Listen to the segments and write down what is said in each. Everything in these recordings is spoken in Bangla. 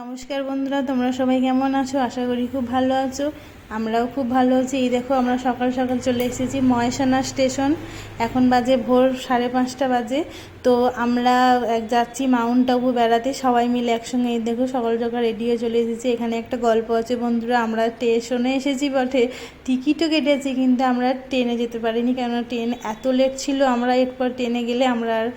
নমস্কার বন্ধুরা, তোমরা সবাই কেমন আছো? আশা করি খুব ভালো আছো। আমরাও খুব ভালো আছি। এই দেখো, আমরা সকাল সকাল চলে এসেছি ময়সানা স্টেশন। এখন বাজে ভোর সাড়ে পাঁচটা বাজে। তো আমরা যাচ্ছি মাউন্ট আবু বেড়াতে, সবাই মিলে একসঙ্গে দেখো সকাল সকাল রেডি হয়ে চলে এসেছি। এখানে একটা গল্প আছে বন্ধুরা, আমরা স্টেশনে এসেছি বটে। টিকিটও কেটেছি কিন্তু আমরা ট্রেনে যেতে পারিনি কেননা ট্রেন এত লেট ছিল, আমরা এরপর ট্রেনে গেলে আমরা আর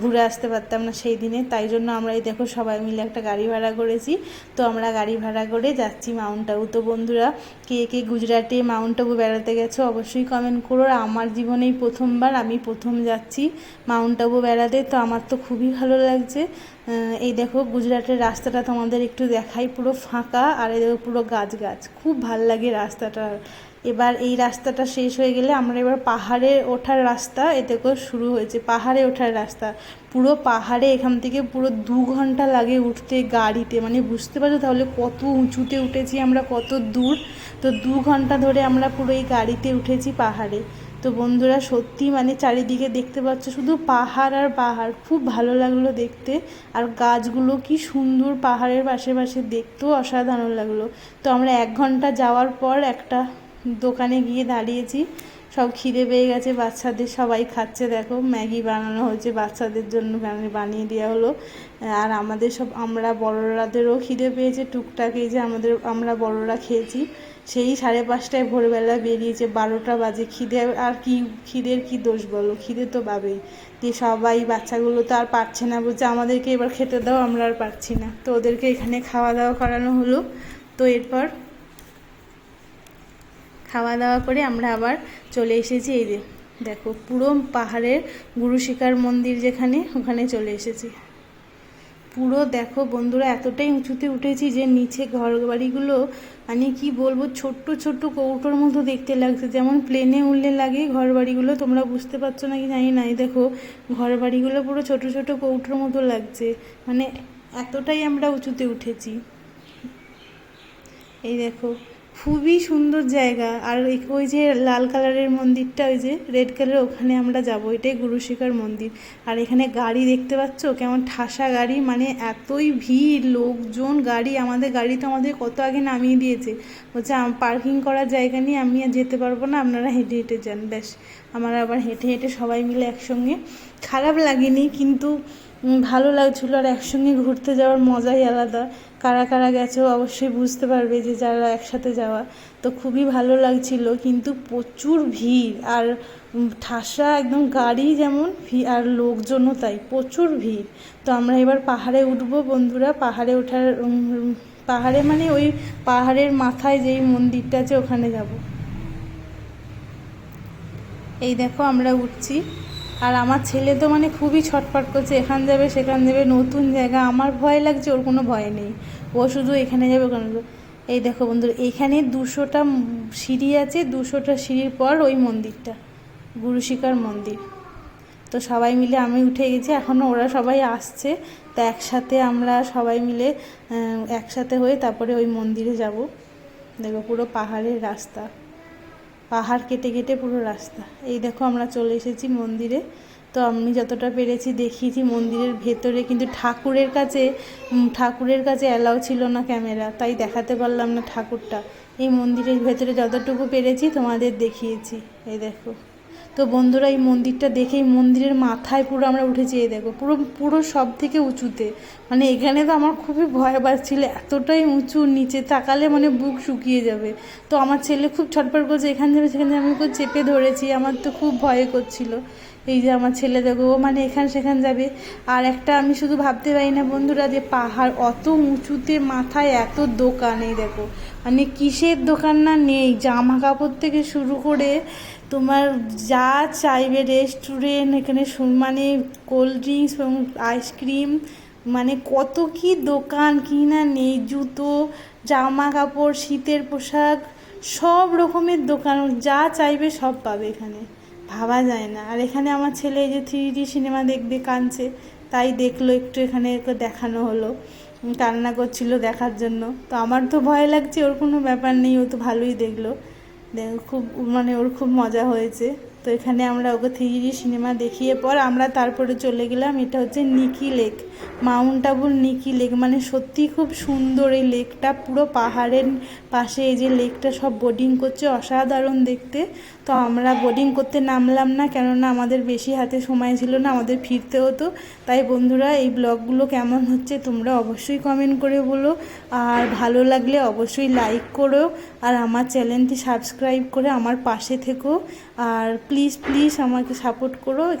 ঘুরে আসতে পারতাম না সেই দিনে। তাই জন্য আমরা এই দেখো সবাই মিলে একটা গাড়ি ভাড়া করেছি। তো আমরা গাড়ি ভাড়া করে যাচ্ছি মাউন্ট আবু। তো বন্ধুরা, কে কে গুজরাটে মাউন্ট আবু বেড়াতে গেছো অবশ্যই কমেন্ট করো। আমার জীবনেই প্রথমবার আমি প্রথম যাচ্ছি মাউন্ট আবু বেড়াতে। তো আমার তো খুবই ভালো লাগছে। এই দেখো গুজরাটের রাস্তাটা তোমাদের একটু দেখাই, পুরো ফাঁকা আর এই দেখো পুরো গাছ গাছ খুব ভালো লাগে রাস্তাটা। এবার এই রাস্তাটা শেষ হয়ে গেলে আমরা এবার পাহাড়ে ওঠার রাস্তা এতে করে শুরু হয়েছে, পাহাড়ে ওঠার রাস্তা। পুরো পাহাড়ে এখান থেকে পুরো দু ঘণ্টা লাগে উঠতে গাড়িতে মানে বুঝতে পারছ? তাহলে কত উঁচুতে উঠেছি আমরা, কত দূর। তো দু ঘণ্টা ধরে আমরা পুরো এই গাড়িতে উঠেছি পাহাড়ে। তো বন্ধুরা সত্যি মানে চারিদিকে দেখতে পাচ্ছ, শুধু পাহাড় আর পাহাড়। খুব ভালো লাগল দেখতে। আর গাছগুলো কি সুন্দর পাহাড়ের পাশে পাশে দেখতেও অসাধারণ লাগল। তো আমরা এক ঘণ্টা যাওয়ার পর একটা দোকানে গিয়ে দাঁড়িয়েছি। সব খিদে পেয়ে গেছে, বাচ্চাদের সবাই খাচ্ছে। দেখো, ম্যাগি বানানো হয়েছে, বাচ্চাদের জন্য বানিয়ে দেওয়া হলো। আর আমাদের সব, আমরা বড়রাদেরও খিদে পেয়েছে। টুকটাক এই যে আমাদের, আমরা বড়রা খেয়েছি, সেই সাড়ে পাঁচটায় ভোরবেলা বেরিয়েছে, বারোটা বাজে। খিদে আর কি, খিদের কি দোষ বলো? খিদে তো পাবেই। দিয়ে সবাই, বাচ্চাগুলো তো আর পারছে না বলছে, আমাদেরকে এবার খেতে দাও, আমরা আর পারছি না। তো ওদেরকে এখানে খাওয়া দাওয়া করানো হলো। তো এরপর খাওয়া দাওয়া করে আমরা আবার চলে এসেছি এই দেখো, পুরো পাহাড়ের গুরু শিকার মন্দির যেখানে, ওখানে চলে এসেছি। পুরো দেখো বন্ধুরা, এতটাই উঁচুতে উঠেছি যে নিচে ঘর বাড়িগুলো মানে কি বলব, ছোট্ট ছোট্ট কৌটোর মতো দেখতে লাগছে। যেমন প্লেনে উঠলে লাগে ঘর বাড়িগুলো তোমরা বুঝতে পারছ নাকি জানি না। এই দেখো ঘর বাড়িগুলো পুরো ছোট ছোট কৌটোর মতো লাগছে। মানে এতটাই আমরা উঁচুতে উঠেছি। এই দেখো খুবই সুন্দর জায়গা। আর ওই যে লাল কালারের মন্দিরটা, ওই যে রেড কালার ওখানে আমরা যাব। এটাই গুরুশিকার মন্দির। আর এখানে গাড়ি দেখতে পাচ্ছ? কেমন ঠাসা গাড়ি মানে এতই ভিড়, লোকজন, গাড়ি। আমাদের গাড়ি তো আমাদের কত আগে নামিয়ে দিয়েছে। বলছে পার্কিং করার জায়গা নিয়ে আমি আর যেতে পারব না। আপনারা হেঁটে হেঁটে যান। ব্যাস, আমার আবার হেঁটে হেঁটে সবাই মিলে একসঙ্গে। খারাপ লাগেনি, কিন্তু ভালো লাগছিল। আর একসঙ্গে ঘুরতে যাওয়ার মজাই আলাদা। কারা কারা গেছো অবশ্যই বুঝতে পারবে যে যারা একসাথে যাওয়া। তো খুবই ভালো লাগছিল, কিন্তু প্রচুর ভিড় আর ঠাসা একদম গাড়ি যেমন আর লোকজনও তাই, প্রচুর ভিড়। তো আমরা এবার পাহাড়ে উঠবো বন্ধুরা, পাহাড়ে ওঠার পাহাড়ে মানে ওই পাহাড়ের মাথায় যেই মন্দিরটা আছে ওখানে যাব। এই দেখো আমরা উঠছি। আর আমার ছেলে তো মানে খুবই ছটফট করছে, এখান যাবে, সেখান যাবে, নতুন জায়গা, আমার ভয় লাগছে, ওর কোনো ভয় নেই। ও শুধু এখানে যাবে, ওখানে এই দেখো বন্ধুরা, এখানে দুশোটা সিঁড়ি আছে, দুশোটা সিঁড়ির পর ওই মন্দিরটা গুরুশিকার মন্দির। তো সবাই মিলে আমি উঠে গেছি এখনও ওরা সবাই আসছে, তা একসাথে আমরা সবাই মিলে একসাথে হয়ে তারপরে ওই মন্দিরে যাব। দেখো পুরো পাহাড়ের রাস্তা। পাহাড় কেটে কেটে পুরো রাস্তা। এই দেখো আমরা চলে এসেছি মন্দিরে। তো আমি যতটা পেরেছি দেখিয়েছি মন্দিরের ভেতরে, কিন্তু ঠাকুরের কাছে ঠাকুরের কাছে অ্যালাউ ছিল না ক্যামেরা তাই দেখাতে পারলাম না ঠাকুরটা। এই মন্দিরের ভেতরে যতটুকু পেরেছি তোমাদের দেখিয়েছি। এই দেখো। তো বন্ধুরা, এই মন্দিরটা দেখেই মন্দিরের মাথায় পুরো আমরা উঠেছি, এই দেখো, পুরো পুরো সব থেকে উঁচুতে। মানে এখানে তো আমার খুবই ভয় পাচ্ছিল, এতটাই উঁচু, নিচে তাকালে মানে বুক শুকিয়ে যাবে। তো আমার ছেলে খুব ছটফট করছে, এখান যাবে সেখানে। আমি খুব চেপে ধরেছি, আমার তো খুব ভয় করছিল। এই যে আমার ছেলে, দেখো, ও মানে এখান সেখান যাবে। আর একটা আমি শুধু ভাবতে পারি না বন্ধুরা, যে পাহাড় অত উঁচুতে, মাথায় এত দোকান, এই দেখো। মানে কিসের দোকান না নেই জামা কাপড় থেকে শুরু করে তোমার যা চাইবে রেস্টুরেন্ট এখানে মানে কোল্ড ড্রিঙ্কস এবং আইসক্রিম মানে কত কি দোকান, কি না নেই, জুতো জামা কাপড় শীতের পোশাক, সব রকমের দোকান, যা চাইবে সব পাবে এখানে। ভাবা যায় না। আর এখানে আমার ছেলে যে থ্রি ডি সিনেমা দেখবে, কাঁদছে, তাই দেখল, একটু এখানে দেখানো হলো কান্না করছিল দেখার জন্য। তো আমার তো ভয় লাগছে, ওর কোনো ব্যাপার নেই, ও তো ভালোই দেখল। দেখ খুব মানে ওর খুব মজা হয়েছে। তো এখানে আমরা ওকে থ্রি সিনেমা দেখিয়ে পর আমরা তারপরে চলে গেলাম, এটা হচ্ছে নিকি লেক। মাউন্ট আবুর নিকি লেক মানে সত্যি খুব সুন্দর এই লেকটা, পুরো পাহাড়ের পাশে এই যে লেকটা সব বোটিং করছে, অসাধারণ দেখতে। তো আমরা বোটিং করতে নামলাম না, কেননা আমাদের বেশি হাতে সময় ছিল না, আমাদের ফিরতে হতো। তাই বন্ধুরা, এই ব্লগগুলো কেমন হচ্ছে তোমরা অবশ্যই কমেন্ট করে বলো। আর ভালো লাগলে অবশ্যই লাইক করো, আর আমার চ্যানেলটি সাবস্ক্রাইব করে আমার পাশে থেকো। আর প্লিজ প্লিজ আমাকে সাপোর্ট করো। এখানে